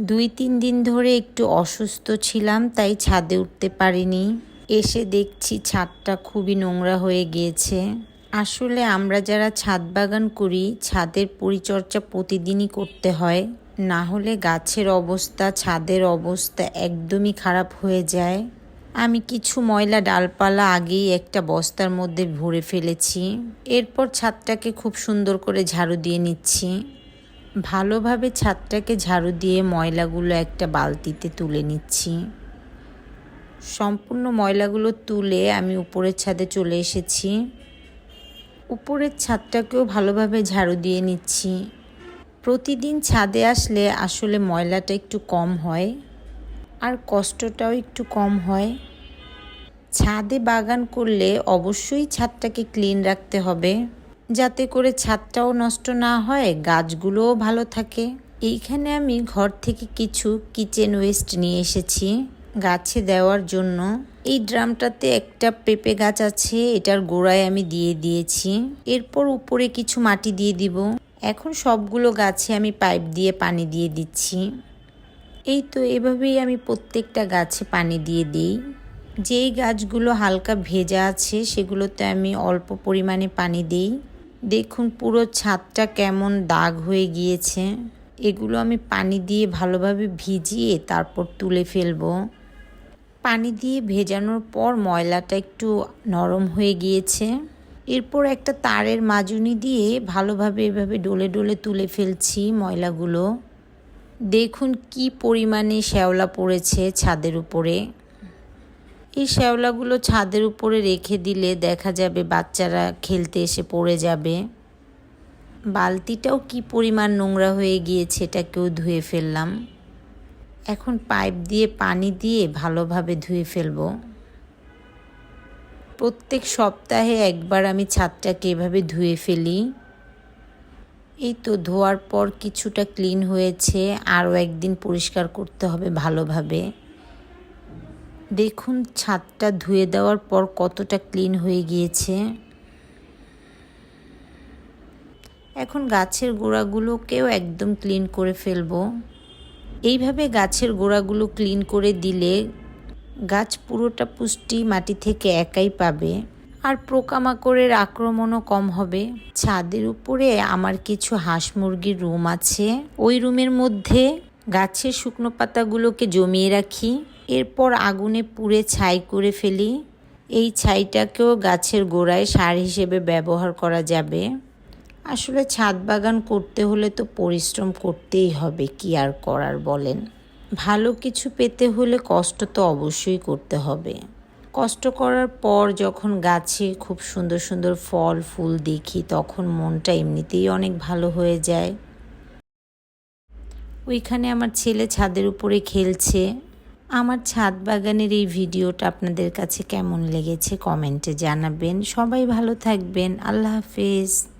দুই তিন দিন ধরে একটু অসুস্থ ছিলাম, তাই ছাদে উঠতে পারিনি। এসে দেখছি ছাদটা খুবই নোংরা হয়ে গিয়েছে। আসলে আমরা যারা ছাদ বাগান করি, ছাদের পরিচর্যা প্রতিদিনই করতে হয়। না হলে গাছের অবস্থা, ছাদের অবস্থা একদমই খারাপ হয়ে যায়। আমি কিছু ময়লা ডালপালা আগেই একটা বস্তার মধ্যে ভরে ফেলেছি। এরপর ছাদটাকে খুব সুন্দর করে ঝাড়ু দিয়ে নিচ্ছি। ভালোভাবে ছাদটাকে ঝাড়ু দিয়ে ময়লাগুলো একটা বালতিতে তুলে নিচ্ছি। সম্পূর্ণ ময়লাগুলো তুলে আমি উপরের ছাদে চলে এসেছি। উপরের ছাদটাকেও ভালোভাবে ঝাড়ু দিয়ে নিচ্ছি। প্রতিদিন ছাদে আসলে আসলে ময়লাটা একটু কম হয় আর কষ্টটাও একটু কম হয়। ছাদে বাগান করলে অবশ্যই ছাদটাকে ক্লিন রাখতে হবে। যাতে করে ছাদটাও নষ্ট না হয়, গাছগুলোও ভালো থাকে। এইখানে আমি ঘর থেকে কিছু কিচেন ওয়েস্ট নিয়ে এসেছি গাছে দেওয়ার জন্য। এই ড্রামটাতে একটা পেঁপে গাছ আছে, এটার গোড়ায় আমি দিয়ে দিয়েছি। এরপর উপরে কিছু মাটি দিয়ে দিব। এখন সবগুলো গাছে আমি পাইপ দিয়ে পানি দিয়ে দিচ্ছি। এই তো এভাবেই আমি প্রত্যেকটা গাছে পানি দিয়ে দিই। যেই গাছগুলো হালকা ভেজা আছে, সেগুলোতে আমি অল্প পরিমাণে পানি দিই। দেখুন পুরো ছাদটা কেমন দাগ হয়ে গিয়েছে। এগুলো আমি পানি দিয়ে ভালোভাবে ভিজিয়ে তারপর তুলে ফেলব। পানি দিয়ে ভেজানোর পর ময়লাটা একটু নরম হয়ে গিয়েছে। এরপর একটা তারের মাজুনি দিয়ে ভালোভাবে এভাবে ডলে ডলে তুলে ফেলছি ময়লাগুলো। দেখুন কি পরিমাণে শ্যাওলা পড়েছে ছাদের উপরে। এই শ্যাওলাগুলো ছাদের উপরে রেখে দিলে দেখা যাবে বাচ্চারা খেলতে এসে পড়ে যাবে। বালতিটাও কি পরিমাণ নোংরা হয়ে গিয়েছে এটাকেও ধুয়ে ফেললাম। এখন পাইপ দিয়ে পানি দিয়ে ভালোভাবে ধুয়ে ফেলব। প্রত্যেক সপ্তাহে একবার আমি ছাদটাকে এভাবে ধুয়ে ফেলি। এই তো ধোয়ার পর কিছুটা ক্লিন হয়েছে, আরও একদিন পরিষ্কার করতে হবে ভালোভাবে। দেখুন, ছাদটা ধুয়ে দেওয়ার পর কতটা ক্লিন হয়ে গিয়েছে। এখন গাছের গোড়াগুলোকেও একদম ক্লিন করে ফেলব। এইভাবে গাছের গোড়াগুলো ক্লিন করে দিলে গাছ পুরোটা পুষ্টি মাটি থেকে একাই পাবে। আর পোকামাকড়ের আক্রমণও কম হবে। ছাদের উপরে আমার কিছু হাঁস মুরগির রুম আছে। ওই রুমের মধ্যে গাছের শুকনো পাতাগুলোকে জমিয়ে রাখি, এরপর আগুনে পুড়ে ছাই করে ফেলি। এই ছাইটাকেও গাছের গোড়ায় সার হিসেবে ব্যবহার করা যাবে। আসলে ছাদ বাগান করতে হলে তো পরিশ্রম করতেই হবে, কি আর করার বলেন। ভালো কিছু পেতে হলে কষ্ট তো অবশ্যই করতে হবে। কষ্ট করার পর যখন গাছে খুব সুন্দর সুন্দর ফল, ফুল দেখি, তখন মনটা এমনিতেই অনেক ভালো হয়ে যায়। ওইখানে আমার ছেলে ছাদের উপরে খেলছে। আমার ছাদ বাগানের এই ভিডিওটা আপনাদের কাছে কেমন লেগেছে কমেন্টে জানাবেন। সবাই ভালো থাকবেন। আল্লাহ হাফেজ।